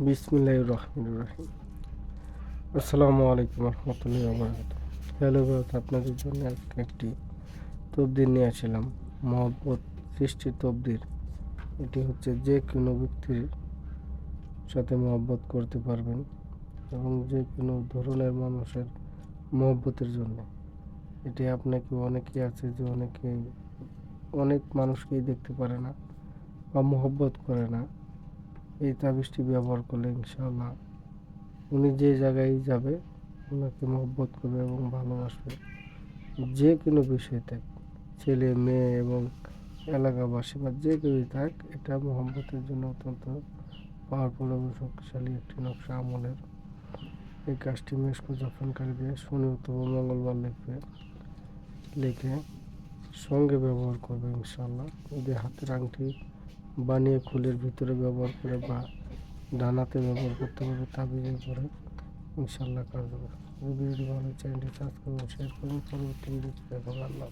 বিসমিল্লাহ রহমান রহিম। আসসালামু আলাইকুম রহমতুল্লাহ বরকাত হ্যালো ভারত আপনাদের জন্য আজকে একটি তবদির নিয়ে আসলাম। মহব্বত সৃষ্টি তবদির। এটি হচ্ছে যে কোনো ব্যক্তির সাথে মহব্বত করতে পারবেন এবং যে কোনো ধরনের মানুষের মহব্বতের জন্য। এটি আপনাকে অনেকেই আছে যে অনেকে অনেক মানুষকেই দেখতে পারে না বা মহব্বত করে না। এই তাবিজটি ব্যবহার করলে ইনশাল্লাহ উনি যে জায়গায় যাবে, ওনাকে মহব্বত করবে এবং ভালোবাসবে। যে কোনো বিষয়তে ছেলে, মেয়ে এবং এলাকাবাসী বা যে কেউই থাক, এটা মহব্বতের জন্য অত্যন্ত পাওয়ারফুল এবং শক্তিশালী একটি নকশা আমলের। এই কাজটি জাফরানকারী দিয়ে শনি অথবা মঙ্গলবার লিখবে, লিখে সঙ্গে ব্যবহার করবে ইনশাল্লাহ যদি হাতের আংটি বানিয়ে খুলের ভিতরে ব্যবহার করে বা ডানাতে ব্যবহার করতে পারবে তাবিজে করে ইনশাল্লাহ কাজ হবে। ভিডিওটি ভালো চ্যানেলটি সাবস্ক্রাইব করুন, শেয়ার করুন। পরবর্তী ভিডিওতে দেখা আল্লাহ